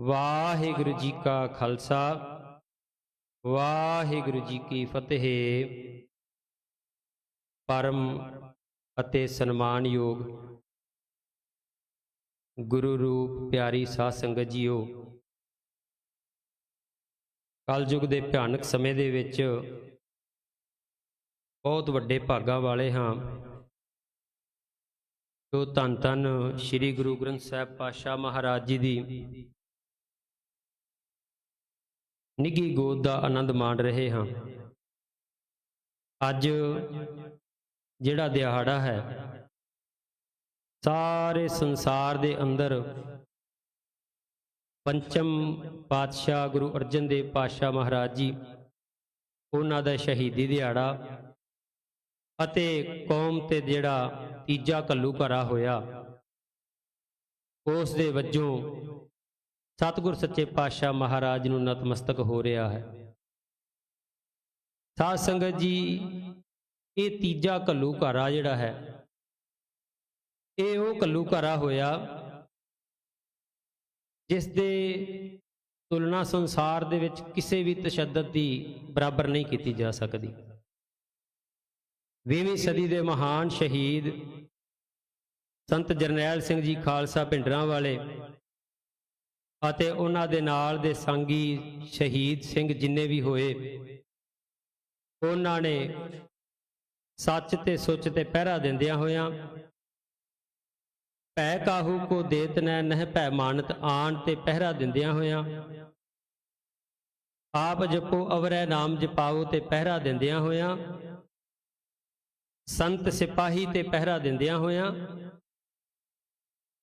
ਵਾਹਿਗੁਰੂ ਜੀ ਕਾ ਖਾਲਸਾ, ਵਾਹਿਗੁਰੂ ਜੀ ਕੀ ਫਤਿਹ। ਪਰਮ ਅਤੇ ਸਨਮਾਨਯੋਗ ਗੁਰੂ ਰੂਪ ਪਿਆਰੀ ਸਾਧ ਸੰਗਤ ਜੀਓ, ਕਲਯੁਗ ਦੇ ਭਿਆਨਕ ਸਮੇਂ ਦੇ ਵਿੱਚ ਬਹੁਤ ਵੱਡੇ ਭਾਗਾਂ ਵਾਲੇ ਹਾਂ। ਜੋ ਧੰਨ ਧੰਨ ਸ੍ਰੀ ਗੁਰੂ ਗ੍ਰੰਥ ਸਾਹਿਬ ਪਾਤਸ਼ਾਹ ਮਹਾਰਾਜ ਜੀ ਦੀ ਨਿੱਗੀ ਗੋਦ ਦਾ ਆਨੰਦ ਮਾਣ ਰਹੇ ਹਾਂ। ਅੱਜ ਜਿਹੜਾ ਦਿਹਾੜਾ ਹੈ, ਸਾਰੇ ਸੰਸਾਰ ਦੇ ਅੰਦਰ ਪੰਚਮ ਪਾਤਸ਼ਾਹ ਗੁਰੂ ਅਰਜਨ ਦੇਵ ਪਾਤਸ਼ਾਹ ਮਹਾਰਾਜ ਜੀ, ਉਹਨਾਂ ਦਾ ਸ਼ਹੀਦੀ ਦਿਹਾੜਾ ਅਤੇ ਕੌਮ ਤੇ ਜਿਹੜਾ ਤੀਜਾ ਕੱਲੂ ਘਰਾ ਹੋਇਆ, ਉਸ ਦੇ ਵਜੋਂ ਸਤਿਗੁਰ ਸੱਚੇ ਪਾਤਸ਼ਾਹ ਮਹਾਰਾਜ ਨੂੰ ਨਤਮਸਤਕ ਹੋ ਰਿਹਾ ਹੈ। ਸਾਧ ਸੰਗਤ ਜੀ, ਇਹ ਤੀਜਾ ਕੱਲੂ ਘਰਾ ਜਿਹੜਾ ਹੈ, ਇਹ ਉਹ ਕੱਲੂ ਘਰਾ ਹੋਇਆ ਜਿਸ ਦੇ ਤੁਲਨਾ ਸੰਸਾਰ ਦੇ ਵਿੱਚ ਕਿਸੇ ਵੀ ਤਸ਼ੱਦਦ ਦੀ ਬਰਾਬਰ ਨਹੀਂ ਕੀਤੀ ਜਾ ਸਕਦੀ। 20ਵੀਂ ਸਦੀ ਦੇ ਮਹਾਨ ਸ਼ਹੀਦ ਸੰਤ ਜਰਨੈਲ ਸਿੰਘ ਜੀ ਖਾਲਸਾ ਪਿੰਡਰਾਂ ਵਾਲੇ ਅਤੇ ਉਹਨਾਂ ਦੇ ਨਾਲ ਦੇ ਸੰਗੀ ਸ਼ਹੀਦ ਸਿੰਘ ਜਿੰਨੇ ਵੀ ਹੋਏ, ਉਹਨਾਂ ਨੇ ਸੱਚ ਤੇ ਸੁੱਚ ਤੇ ਪਹਿਰਾ ਦਿੰਦਿਆਂ ਹੋਇਆਂ ਭੈ ਕਾਹੂ ਕੋ ਦੇਤ ਨੈ ਨਹਿ ਭੈ ਮਾਨਤ ਆਣ ਤੇ ਪਹਿਰਾ ਦਿੰਦਿਆਂ ਹੋਇਆਂ ਆਪ ਜਪੋ, ਅਵਰੈ ਨਾਮ ਜਪਾਓ ਤੇ ਪਹਿਰਾ ਦਿੰਦਿਆਂ ਹੋਇਆਂ, ਸੰਤ ਸਿਪਾਹੀ ਤੇ ਪਹਿਰਾ ਦਿੰਦਿਆਂ ਹੋਇਆਂ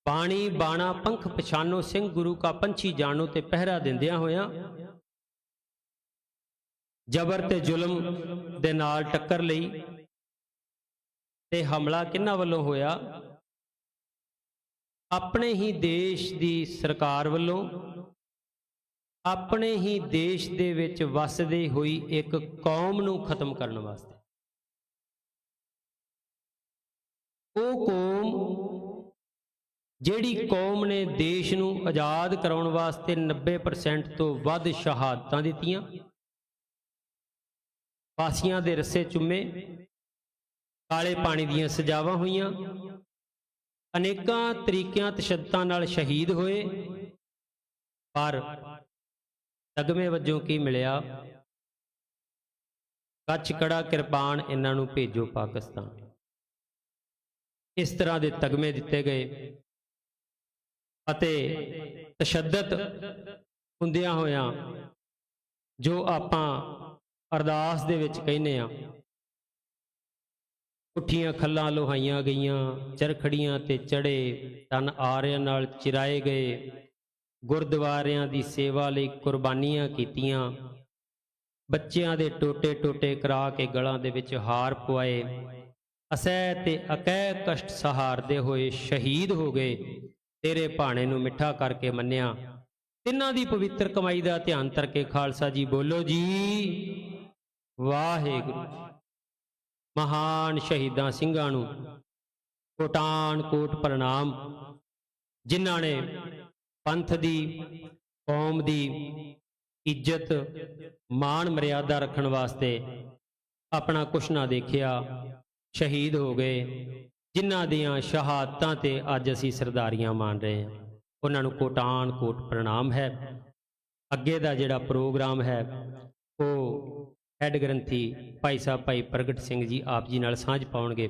ਬਾਣੀ ਬਾਣਾ ਪੰਖ ਪਛਾਨੋ ਸਿੰਘ ਗੁਰੂ ਕਾ ਪੰਛੀ ਜਾਣੋ ਤੇ ਪਹਿਰਾ ਦਿੰਦਿਆਂ ਹੋਇਆਂ ਜਬਰ ਤੇ ਜ਼ੁਲਮ ਦੇ ਨਾਲ ਟੱਕਰ ਲਈ ਤੇ ਹਮਲਾ ਕਿੰਨਾ ਵੱਲੋਂ ਹੋਇਆ? ਆਪਣੇ ਹੀ ਦੇਸ਼ ਦੀ ਸਰਕਾਰ ਵੱਲੋਂ, ਆਪਣੇ ਹੀ ਦੇਸ਼ ਦੇ ਵਿੱਚ ਵਸਦੀ ਹੋਈ ਇੱਕ ਕੌਮ ਨੂੰ ਖਤਮ ਕਰਨ ਵਾਸਤੇ। ਉਹ ਕੌਮ ਜਿਹੜੀ ਕੌਮ ਨੇ ਦੇਸ਼ ਨੂੰ ਆਜ਼ਾਦ ਕਰਾਉਣ ਵਾਸਤੇ 90% ਤੋਂ ਵੱਧ ਸ਼ਹਾਦਤਾਂ ਦਿੱਤੀਆਂ। ਫਾਸੀਆਂ ਦੇ ਰੱਸੇ ਚੁੰਮੇ, ਕਾਲੇ ਪਾਣੀ ਦੀਆਂ ਸਜਾਵਾਂ ਹੋਈਆਂ, ਅਨੇਕਾਂ ਤਰੀਕਿਆਂ ਤਸ਼ੱਦਤਾਂ ਨਾਲ ਸ਼ਹੀਦ ਹੋਏ, ਪਰ ਤਗਮੇ ਵਜੋਂ ਕੀ ਮਿਲਿਆ? ਕੱਚ ਕੜਾ ਕਿਰਪਾਨ ਇਹਨਾਂ ਨੂੰ ਭੇਜੋ ਪਾਕਿਸਤਾਨ। ਇਸ ਤਰ੍ਹਾਂ ਦੇ ਤਗਮੇ ਦਿੱਤੇ ਗਏ। ਅਤੇ ਤਸ਼ੱਦਦ ਹੁੰਦਿਆਂ ਹੋਇਆਂ ਜੋ ਆਪਾਂ ਅਰਦਾਸ ਦੇ ਵਿੱਚ ਕਹਿੰਦੇ ਆ ਉੱਠੀਆਂ ਖੱਲਾਂ ਲੋਹਾਈਆਂ ਗਈਆਂ, ਚਰਖੜੀਆਂ ਤੇ ਚੜੇ ਤਨ ਆਰਿਆਂ ਨਾਲ ਚਿਰਾਏ ਗਏ, ਗੁਰਦੁਆਰਿਆਂ ਦੀ ਸੇਵਾ ਲਈ ਕੁਰਬਾਨੀਆਂ ਕੀਤੀਆਂ, ਬੱਚਿਆਂ ਦੇ ਟੋਟੇ ਟੋਟੇ ਕਰਾ ਕੇ ਗਲਾਂ ਦੇ ਵਿੱਚ ਹਾਰ ਪਵਾਏ ਅਸਹਿ ਤੇ ਅਕਹਿ ਕਸ਼ਟ ਸਹਾਰਦੇ ਹੋਏ ਸ਼ਹੀਦ ਹੋ ਗਏ। ਤੇਰੇ ਭਾਣੇ ਨੂੰ ਮਿੱਠਾ ਕਰਕੇ ਮੰਨਿਆ। ਤਿੰਨਾਂ ਦੀ ਪਵਿੱਤਰ ਕਮਾਈ ਦਾ ਧਿਆਨ ਕਰਕੇ ਖਾਲਸਾ ਜੀ ਬੋਲੋ ਜੀ। ਵਾਹਿਗੁਰੂ ਮਹਾਨ ਸ਼ਹੀਦਾਂ ਸਿੰਘਾਂ ਨੂੰ ਕੋਟਾਨ ਕੋਟ ਪ੍ਰਣਾਮ। ਜਿਨ੍ਹਾਂ ਨੇ ਪੰਥ ਦੀ, ਕੌਮ ਦੀ ਇੱਜ਼ਤ, ਮਾਣ ਮਰਿਆਦਾ ਰੱਖਣ ਵਾਸਤੇ ਆਪਣਾ ਕੁਛ ਨਾ ਦੇਖਿਆ, ਸ਼ਹੀਦ ਹੋ ਗਏ। ਜਿਨ੍ਹਾਂ ਦੀਆਂ ਸ਼ਹਾਦਤਾਂ ਤੇ ਅੱਜ ਅਸੀਂ ਸਰਦਾਰੀਆਂ ਮਾਣ ਰਹੇ ਹਾਂ। ਉਹਨਾਂ ਨੂੰ ਕੋਟਾਨ ਕੋਟ ਪ੍ਰਣਾਮ ਹੈ। ਅੱਗੇ ਦਾ ਜਿਹੜਾ ਪ੍ਰੋਗਰਾਮ ਹੈ, ਉਹ ਹੈਡ ਗ੍ਰੰਥੀ ਭਾਈ ਸਾਹਿਬ ਭਾਈ ਪ੍ਰਗਟ ਸਿੰਘ ਜੀ ਆਪ ਜੀ ਨਾਲ ਸਾਂਝ ਪਾਉਣਗੇ।